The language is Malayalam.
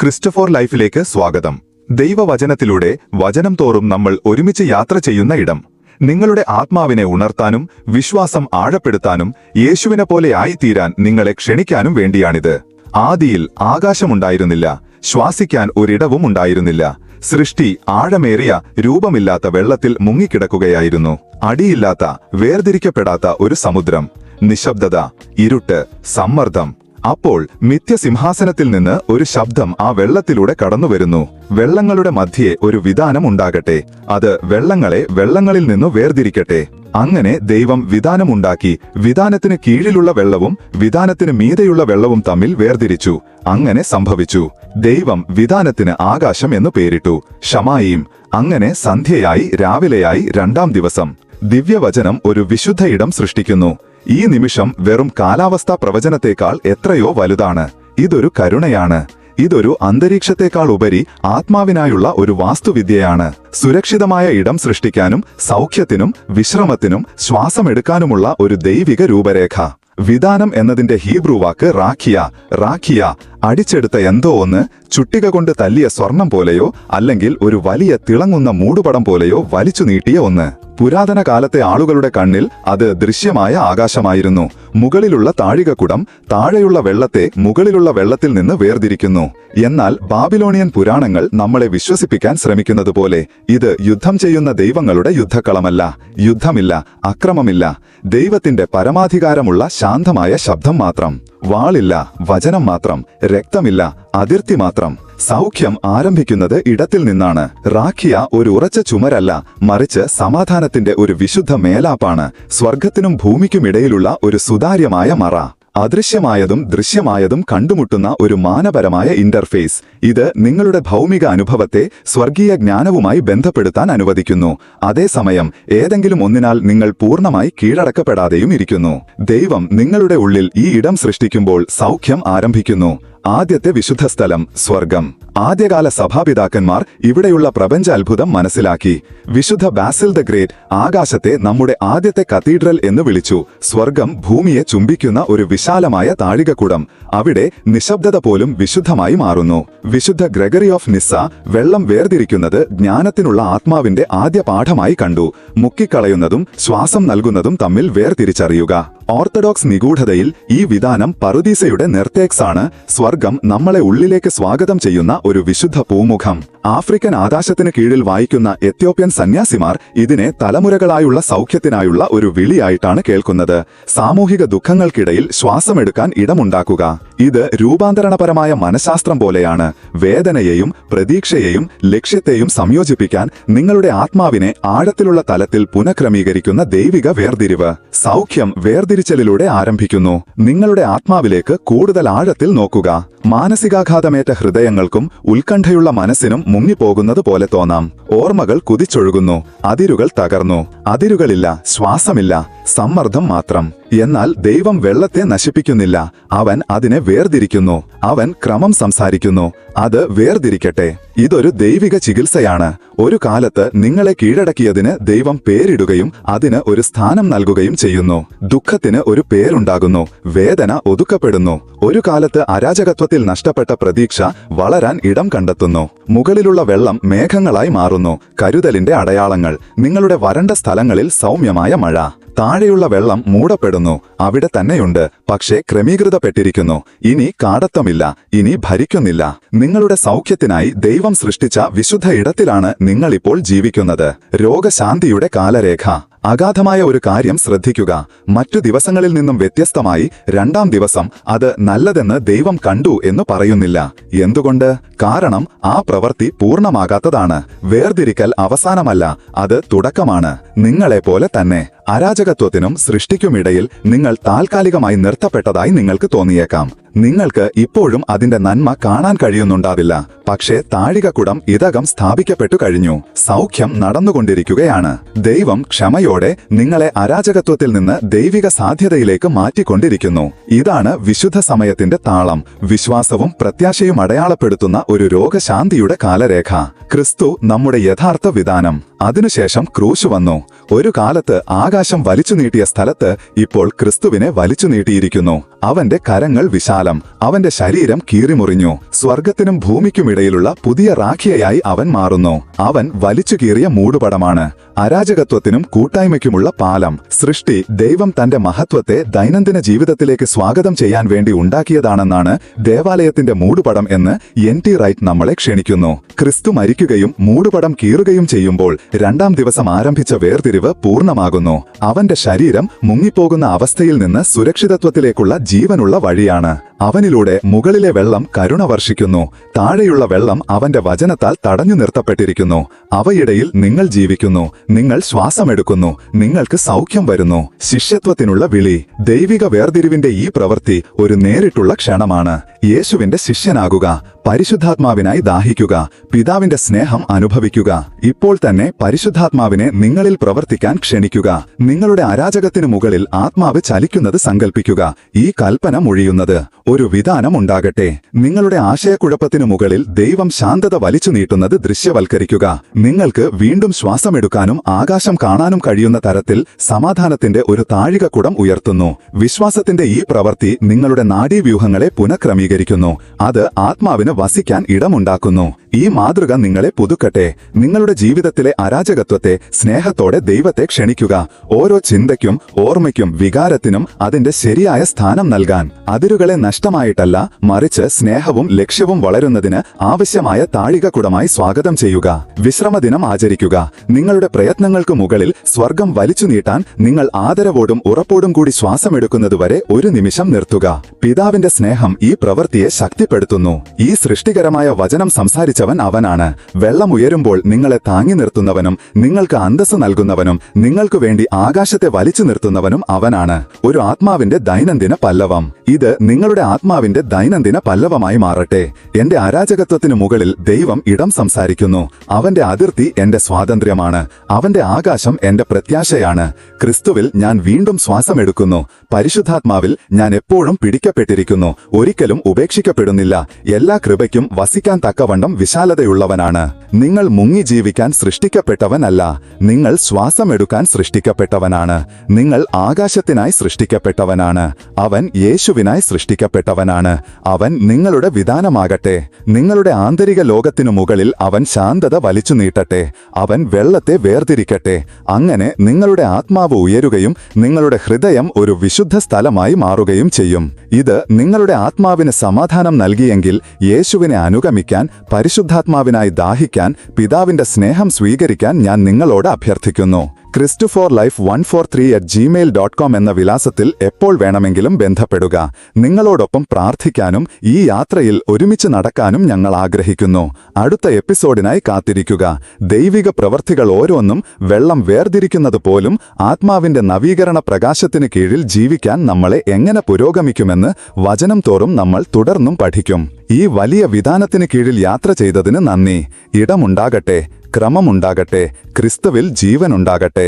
ക്രിസ്റ്റഫോർ ലൈഫിലേക്ക് സ്വാഗതം. ദൈവവചനത്തിലൂടെ വചനം തോറും നമ്മൾ ഒരുമിച്ച് യാത്ര ചെയ്യുന്ന ഇടം. നിങ്ങളുടെ ആത്മാവിനെ ഉണർത്താനും വിശ്വാസം ആഴപ്പെടുത്താനും യേശുവിനെ പോലെ ആയിത്തീരാൻ നിങ്ങളെ ക്ഷണിക്കാനും വേണ്ടിയാണിത്. ആദിയിൽ ആകാശമുണ്ടായിരുന്നില്ല ശ്വാസിക്കാൻ ഒരിടവും ഉണ്ടായിരുന്നില്ല. സൃഷ്ടി ആഴമേറിയ രൂപമില്ലാത്ത വെള്ളത്തിൽ മുങ്ങിക്കിടക്കുകയായിരുന്നു. അടിയില്ലാത്ത വേർതിരിക്കപ്പെടാത്ത ഒരു സമുദ്രം. നിശബ്ദത ഇരുട്ട് സമ്മർദ്ദം അപ്പോൾ നിത്യസിംഹാസനത്തിൽ നിന്ന് ഒരു ശബ്ദം ആ വെള്ളത്തിലൂടെ കടന്നുവരുന്നു. വെള്ളങ്ങളുടെ മധ്യേ ഒരു വിധാനം ഉണ്ടാകട്ടെ. അത് വെള്ളങ്ങളെ വെള്ളങ്ങളിൽ നിന്നു വേർതിരിക്കട്ടെ. അങ്ങനെ ദൈവം വിധാനമുണ്ടാക്കി വിധാനത്തിന് കീഴിലുള്ള വെള്ളവും വിധാനത്തിന് മീതെയുള്ള വെള്ളവും തമ്മിൽ വേർതിരിച്ചു. അങ്ങനെ സംഭവിച്ചു. ദൈവം വിധാനത്തിന് ആകാശം എന്നു പേരിട്ടു. ഷമായിയും അങ്ങനെ സന്ധ്യയായി രാവിലെയായി രണ്ടാം ദിവസം. ദിവ്യവചനം ഒരു വിശുദ്ധ ഇടം സൃഷ്ടിക്കുന്നു. ഈ നിമിഷം വെറും കാലാവസ്ഥാ പ്രവചനത്തേക്കാൾ എത്രയോ വലുതാണ്. ഇതൊരു കരുണയാണ്. ഇതൊരു അന്തരീക്ഷത്തെക്കാൾ ഉപരി ആത്മാവിനായുള്ള ഒരു വാസ്തുവിദ്യയാണ്. സുരക്ഷിതമായ ഇടം സൃഷ്ടിക്കാനും സൗഖ്യത്തിനും വിശ്രമത്തിനും ശ്വാസമെടുക്കാനുമുള്ള ഒരു ദൈവിക രൂപരേഖ. വിധാനം എന്നതിന്റെ ഹീബ്രു വാക്ക് റാഖിയ റാഖിയ അടിച്ചെടുത്ത എന്തോ ഒന്ന് ചുട്ടിക കൊണ്ട് തല്ലിയ സ്വർണം പോലെയോ അല്ലെങ്കിൽ ഒരു വലിയ തിളങ്ങുന്ന മൂടുപടം പോലെയോ വലിച്ചു നീട്ടിയ ഒന്ന്. പുരാതന കാലത്തെ ആളുകളുടെ കണ്ണിൽ അത് ദൃശ്യമായ ആകാശമായിരുന്നു. മുകളിലുള്ള താഴികക്കുടം താഴെയുള്ള വെള്ളത്തെ മുകളിലുള്ള വെള്ളത്തിൽ നിന്ന് വേർതിരിക്കുന്നു. എന്നാൽ ബാബിലോണിയൻ പുരാണങ്ങൾ നമ്മളെ വിശ്വസിപ്പിക്കാൻ ശ്രമിക്കുന്നത് പോലെ ഇത് യുദ്ധം ചെയ്യുന്ന ദൈവങ്ങളുടെ യുദ്ധക്കളമല്ല. യുദ്ധമില്ല അക്രമമില്ല. ദൈവത്തിന്റെ പരമാധികാരമുള്ള ശാന്തമായ ശബ്ദം മാത്രം. വാളില്ല വചനം മാത്രം രക്തമില്ല അതിർത്തി മാത്രം. സൗഖ്യം ആരംഭിക്കുന്നത് ഇടത്തിൽ നിന്നാണ്. റാഖിയ ഒരു ഉറച്ച ചുമരല്ല മറിച്ച് സമാധാനത്തിന്റെ ഒരു വിശുദ്ധ മേലാപ്പാണ്. സ്വർഗത്തിനും ഭൂമിക്കുമിടയിലുള്ള ഒരു സുതാര്യമായ മറ. അദൃശ്യമായതും ദൃശ്യമായതും കണ്ടുമുട്ടുന്ന ഒരു മാനപരമായ ഇന്റർഫേസ് ഇത് നിങ്ങളുടെ ഭൗമിക അനുഭവത്തെ സ്വർഗീയ ജ്ഞാനവുമായി ബന്ധപ്പെടുത്താൻ അനുവദിക്കുന്നു. അതേസമയം ഏതെങ്കിലും ഒന്നിനാൽ നിങ്ങൾ പൂർണമായി കീഴടക്കപ്പെടാതെയും ഇരിക്കുന്നു. ദൈവം നിങ്ങളുടെ ഉള്ളിൽ ഈ ഇടം സൃഷ്ടിക്കുമ്പോൾ സൗഖ്യം ആരംഭിക്കുന്നു. ആദ്യത്തെ വിശുദ്ധ സ്ഥലം സ്വർഗം. ആദ്യകാല സഭാപിതാക്കന്മാർ ഇവിടെയുള്ള പ്രപഞ്ച അത്ഭുതം മനസ്സിലാക്കി. വിശുദ്ധ ബാസിൽ ദ ഗ്രേറ്റ് ആകാശത്തെ നമ്മുടെ ആദ്യത്തെ കത്തീഡ്രൽ എന്ന് വിളിച്ചു. സ്വർഗം ഭൂമിയെ ചുംബിക്കുന്ന ഒരു വിശാലമായ താഴികക്കുടം. അവിടെ നിശബ്ദത പോലും വിശുദ്ധമായി മാറുന്നു. വിശുദ്ധ ഗ്രഗറി ഓഫ് നിസ്സ വെള്ളം വേർതിരിക്കുന്നത് ജ്ഞാനത്തിനുള്ള ആത്മാവിന്റെ ആദ്യ പാഠമായി കണ്ടു. മുക്കിക്കളയുന്നതും ശ്വാസം നൽകുന്നതും തമ്മിൽ വേർതിരിച്ചറിയുക. ഓർത്തഡോക്സ് നിഗൂഢതയിൽ ഈ വിധാനം പറുദീസയുടെ നെർത്തേക്സ് ആണ് നമ്മളെ ഉള്ളിലേക്ക് സ്വാഗതം ചെയ്യുന്ന ഒരു വിശുദ്ധ പൂമുഖം. ആഫ്രിക്കൻ ആകാശത്തിന് കീഴിൽ വായിക്കുന്ന എത്യോപ്യൻ സന്യാസിമാർ ഇതിനെ തലമുരകളായുള്ള സൗഖ്യത്തിനായുള്ള ഒരു വിളിയായിട്ടാണ് കേൾക്കുന്നത്. സാമൂഹിക ദുഃഖങ്ങൾക്കിടയിൽ ശ്വാസമെടുക്കാൻ ഇടമുണ്ടാക്കുക. ഇത് രൂപാന്തരണപരമായ മനഃശാസ്ത്രം പോലെയാണ്. വേദനയെയും പ്രതീക്ഷയെയും ലക്ഷ്യത്തെയും സംയോജിപ്പിക്കാൻ നിങ്ങളുടെ ആത്മാവിനെ ആഴത്തിലുള്ള തലത്തിൽ പുനഃക്രമീകരിക്കുന്ന ദൈവിക വേർതിരിവ്. സൗഖ്യം വേർതിരിച്ചലിലൂടെ ആരംഭിക്കുന്നു. നിങ്ങളുടെ ആത്മാവിലേക്ക് കൂടുതൽ ആഴത്തിൽ നോക്കുക. മാനസികാഘാതമേറ്റ ഹൃദയങ്ങൾക്കും ഉത്കണ്ഠയുള്ള മനസ്സിനും മുങ്ങിപ്പോകുന്നത് പോലെ തോന്നാം. ഓർമ്മകൾ കുതിച്ചൊഴുകുന്നു. അതിരുകൾ തകർന്നു. അതിരുകളില്ല. ശ്വാസമില്ല. സമ്മർദ്ദം മാത്രം. എന്നാൽ ദൈവം വെള്ളത്തെ നശിപ്പിക്കുന്നില്ല. അവൻ അതിനെ വേർതിരിക്കുന്നു. അവൻ ക്രമം സംസാരിക്കുന്നു. അത് വേർതിരിക്കട്ടെ. ഇതൊരു ദൈവിക ചികിത്സയാണ്. ഒരു കാലത്ത് നിങ്ങളെ കീഴടക്കിയതിന് ദൈവം പേരിടുകയും അതിന് ഒരു സ്ഥാനം നൽകുകയും ചെയ്യുന്നു. ദുഃഖത്തിന് ഒരു പേരുണ്ടാകുന്നു. വേദന ഒതുക്കപ്പെടുന്നു. ഒരു കാലത്ത് അരാജകത്വത്തിൽ നഷ്ടപ്പെട്ട പ്രതീക്ഷ വളരാൻ ഇടം കണ്ടെത്തുന്നു. മുകളിലുള്ള വെള്ളം മേഘങ്ങളായി മാറുന്നു. കരുതലിന്റെ അടയാളങ്ങൾ. നിങ്ങളുടെ വരണ്ട സ്ഥലങ്ങളിൽ സൗമ്യമായ മഴ. താഴെയുള്ള വെള്ളം മൂടപ്പെടുന്നു. അവിടെ തന്നെയുണ്ട്. പക്ഷേ ക്രമീകൃതപ്പെട്ടിരിക്കുന്നു. ഇനി കാടത്തമില്ല ഇനി ഭരിക്കുന്നില്ല. നിങ്ങളുടെ സൗഖ്യത്തിനായി ദൈവം സൃഷ്ടിച്ച വിശുദ്ധ ഇടത്തിലാണ് നിങ്ങളിപ്പോൾ ജീവിക്കുന്നത്. രോഗശാന്തിയുടെ കാലരേഖ. അഗാധമായ ഒരു കാര്യം ശ്രദ്ധിക്കുക. മറ്റു ദിവസങ്ങളിൽ നിന്നും വ്യത്യസ്തമായി രണ്ടാം ദിവസം അത് നല്ലതെന്ന് ദൈവം കണ്ടു എന്ന് പറയുന്നില്ല. എന്തുകൊണ്ട്? കാരണം ആ പ്രവൃത്തി പൂർണമാകാത്തതാണ്. വേർതിരിക്കൽ അവസാനമല്ല. അത് തുടക്കമാണ്. നിങ്ങളെപ്പോലെ തന്നെ. അരാജകത്വത്തിനും സൃഷ്ടിക്കുമിടയിൽ നിങ്ങൾ താൽക്കാലികമായി നിർത്തപ്പെട്ടതായി നിങ്ങൾക്ക് തോന്നിയേക്കാം. നിങ്ങൾക്ക് ഇപ്പോഴും അതിന്റെ നന്മ കാണാൻ കഴിയുന്നുണ്ടാവില്ല. പക്ഷേ താഴികക്കുടം ഇതകം സ്ഥാപിക്കപ്പെട്ടു കഴിഞ്ഞു. സൗഖ്യം നടന്നുകൊണ്ടിരിക്കുകയാണ്. ദൈവം ക്ഷമയോടെ നിങ്ങളെ അരാജകത്വത്തിൽ നിന്ന് ദൈവിക സാധ്യതയിലേക്ക് മാറ്റിക്കൊണ്ടിരിക്കുന്നു. ഇതാണ് വിശുദ്ധ സമയത്തിന്റെ താളം. വിശ്വാസവും പ്രത്യാശയും അടയാളപ്പെടുത്തുന്ന ഒരു രോഗശാന്തിയുടെ കാലരേഖ. ക്രിസ്തു നമ്മുടെ യഥാർത്ഥ വിധാനം. അതിനുശേഷം ക്രൂശ് വന്നു. ഒരു കാലത്ത് ആകാശം വലിച്ചു നീട്ടിയ സ്ഥലത്ത് ഇപ്പോൾ ക്രിസ്തുവിനെ വലിച്ചു നീട്ടിയിരിക്കുന്നു. അവന്റെ കരങ്ങൾ വിശാലം. അവന്റെ ശരീരം കീറിമുറിഞ്ഞു. സ്വർഗത്തിനും ഭൂമിക്കുമിടയിലുള്ള പുതിയ റാഖിയയായി അവൻ മാറുന്നു. അവൻ വലിച്ചു കീറിയ മൂടുപടമാണ്. അരാജകത്വത്തിനും കൂട്ടായ്മയ്ക്കുമുള്ള പാലം. സൃഷ്ടി ദൈവം തന്റെ മഹത്വത്തെ ദൈനംദിന ജീവിതത്തിലേക്ക് സ്വാഗതം ചെയ്യാൻ വേണ്ടി ഉണ്ടാക്കിയതാണെന്നാണ് ദേവാലയത്തിന്റെ മൂടുപടം എന്ന് എൻ ടി റൈറ്റ് നമ്മളെ ക്ഷണിക്കുന്നു. ക്രിസ്തു മരിക്കുകയും മൂടുപടം കീറുകയും ചെയ്യുമ്പോൾ രണ്ടാം ദിവസം ആരംഭിച്ച വേർതിരിവ് പൂർണമാകുന്നു. അവന്റെ ശരീരം മുങ്ങിപ്പോകുന്ന അവസ്ഥയിൽ നിന്ന് സുരക്ഷിതത്വത്തിലേക്കുള്ള ജീവനുള്ള വഴിയാണ്. അവനിലൂടെ മുകളിലെ വെള്ളം കരുണ വർഷിക്കുന്നു. താഴെയുള്ള വെള്ളം അവന്റെ വചനത്താൽ തടഞ്ഞു നിർത്തപ്പെട്ടിരിക്കുന്നു. അവയിടയിൽ നിങ്ങൾ ജീവിക്കുന്നു. നിങ്ങൾ ശ്വാസമെടുക്കുന്നു. നിങ്ങൾക്ക് സൗഖ്യം വരുന്നു. ശിഷ്യത്വത്തിനുള്ള വിളി. ദൈവിക വേർതിരിവിന്റെ ഈ പ്രവൃത്തി ഒരു നേരിട്ടുള്ള ക്ഷണമാണ്. യേശുവിന്റെ ശിഷ്യനാകുക. പരിശുദ്ധാത്മാവിനായി ദാഹിക്കുക പിതാവിന്റെ സ്നേഹം അനുഭവിക്കുക. ഇപ്പോൾ തന്നെ പരിശുദ്ധാത്മാവിനെ നിങ്ങളിൽ പ്രവർത്തിക്കാൻ ക്ഷണിക്കുക. നിങ്ങളുടെ അരാജകത്തിനു മുകളിൽ ആത്മാവ് ചലിക്കുന്നത് സങ്കൽപ്പിക്കുക. ഈ കൽപ്പന മൊഴിയുന്നത് ഒരു വിധാനം ഉണ്ടാകട്ടെ. നിങ്ങളുടെ ആശയക്കുഴപ്പത്തിനു മുകളിൽ ദൈവം ശാന്തത വലിച്ചു നീട്ടുന്നത് ദൃശ്യവൽക്കരിക്കുക. നിങ്ങൾക്ക് വീണ്ടും ശ്വാസമെടുക്കാനും ആകാശം കാണാനും കഴിയുന്ന തരത്തിൽ സമാധാനത്തിന്റെ ഒരു താഴികക്കുടം ഉയർത്തുന്നു. വിശ്വാസത്തിന്റെ ഈ പ്രവൃത്തി നിങ്ങളുടെ നാഡീവ്യൂഹങ്ങളെ പുനഃക്രമീകരിക്കുന്നു. അത് ആത്മാവിന് വസിക്കാൻ ഇടമുണ്ടാക്കുന്നു. ഈ മാതൃക നിങ്ങളെ പുതുക്കട്ടെ. നിങ്ങളുടെ ജീവിതത്തിലെ അരാജകത്വത്തെ സ്നേഹത്തോടെ ദൈവത്തെ ക്ഷണിക്കുക. ഓരോ ചിന്തയ്ക്കും ഓർമ്മയ്ക്കും വികാരത്തിനും അതിന്റെ ശരിയായ സ്ഥാനം നൽകാൻ. അതിരുകളെ നഷ്ടമായിട്ടല്ല മറിച്ച് സ്നേഹവും ലക്ഷ്യവും വളരുന്നതിന് ആവശ്യമായ താഴികക്കുടമായി സ്വാഗതം ചെയ്യുക. വിശ്രമദിനം ആചരിക്കുക. നിങ്ങളുടെ പ്രയത്നങ്ങൾക്ക് മുകളിൽ സ്വർഗം വലിച്ചു നീട്ടാൻ നിങ്ങൾ ആദരവോടും ഉറപ്പോടും കൂടി ശ്വാസമെടുക്കുന്നതുവരെ ഒരു നിമിഷം നിർത്തുക. പിതാവിന്റെ സ്നേഹം ഈ പ്രവൃത്തിയെ ശക്തിപ്പെടുത്തുന്നു. ഈ സൃഷ്ടികരമായ വചനം സംസാരിച്ചവൻ അവനാണ്. വെള്ളം ഉയരുമ്പോൾ നിങ്ങളെ താങ്ങി നിർത്തുന്നവനും നിങ്ങൾക്ക് അന്തസ് നൽകുന്നവനും നിങ്ങൾക്കു വേണ്ടി ആകാശത്തെ വലിച്ചു നിർത്തുന്നവനും അവനാണ്. ഒരു ആത്മാവിന്റെ ദൈനംദിന പല്ലവം. ഇത് നിങ്ങളുടെ ആത്മാവിന്റെ ദൈനംദിന പല്ലവമായി മാറട്ടെ. എന്റെ അരാജകത്വത്തിനു മുകളിൽ ദൈവം ഇടം സംസാരിക്കുന്നു. അവന്റെ അതിർത്തി എന്റെ സ്വാതന്ത്ര്യമാണ്. അവന്റെ ആകാശം എന്റെ പ്രത്യാശയാണ്. ക്രിസ്തുവിൽ ഞാൻ വീണ്ടും ശ്വാസമെടുക്കുന്നു. പരിശുദ്ധാത്മാവിൽ ഞാൻ എപ്പോഴും പിടിക്കപ്പെട്ടിരിക്കുന്നു. ഒരിക്കലും ഉപേക്ഷിക്കപ്പെടുന്നില്ല. എല്ലാ കൃപയ്ക്കും വസിക്കാൻ തക്കവണ്ണം വിശാലതയുള്ളവനാണ്. നിങ്ങൾ മുങ്ങി ജീവിക്കാൻ സൃഷ്ടിക്കപ്പെട്ടവനല്ല. നിങ്ങൾ ശ്വാസമെടുക്കാൻ സൃഷ്ടിക്കപ്പെട്ടവനാണ്. നിങ്ങൾ ആകാശത്തിനായി സൃഷ്ടിക്കപ്പെട്ടവനാണ്. അവൻ യേശുവിനായി സൃഷ്ടിക്കപ്പെട്ടവനാണ്. അവൻ നിങ്ങളുടെ വിധാനമാകട്ടെ. നിങ്ങളുടെ ആന്തരിക ലോകത്തിനു മുകളിൽ അവൻ ശാന്തത വലിച്ചു നീട്ടട്ടെ. അവൻ വെള്ളത്തെ വേർതിരിക്കട്ടെ. അങ്ങനെ നിങ്ങളുടെ ആത്മാവ് ഉയരുകയും നിങ്ങളുടെ ഹൃദയം ഒരു വിശുദ്ധ സ്ഥലമായി മാറുകയും ചെയ്യും. ഇത് നിങ്ങളുടെ ആത്മാവിന് സമാധാനം നൽകിയെങ്കിൽ യേശുവിനെ അനുഗമിക്കാൻ പരിശുദ്ധാത്മാവിനായി ദാഹിക്കാൻ പിതാവിന്റെ സ്നേഹം സ്വീകരിക്കാൻ ഞാൻ നിങ്ങളോട് അഭ്യർത്ഥിക്കുന്നു. Christ for life one four three at Gmail dot com എന്ന വിലാസത്തിൽ എപ്പോൾ വേണമെങ്കിലും ബന്ധപ്പെടുക. നിങ്ങളോടൊപ്പം പ്രാർത്ഥിക്കാനും ഈ യാത്രയിൽ ഒരുമിച്ച് നടക്കാനും ഞങ്ങൾ ആഗ്രഹിക്കുന്നു. അടുത്ത എപ്പിസോഡിനായി കാത്തിരിക്കുക. ദൈവിക പ്രവർത്തികൾ ഓരോന്നും വെള്ളം വേർതിരിക്കുന്നത് പോലും ആത്മാവിന്റെ നവീകരണ പ്രകാശത്തിന് കീഴിൽ ജീവിക്കാൻ നമ്മളെ എങ്ങനെ പുരോഗമിക്കുമെന്ന് വചനം തോറും നമ്മൾ തുടർന്നും പഠിക്കും. ഈ വലിയ വിധാനത്തിന് കീഴിൽ യാത്ര ചെയ്തതിന് നന്ദി. ഇടമുണ്ടാകട്ടെ. ക്രമമുണ്ടാകട്ടെ ക്രിസ്തുവിൽ ജീവനുണ്ടാകട്ടെ.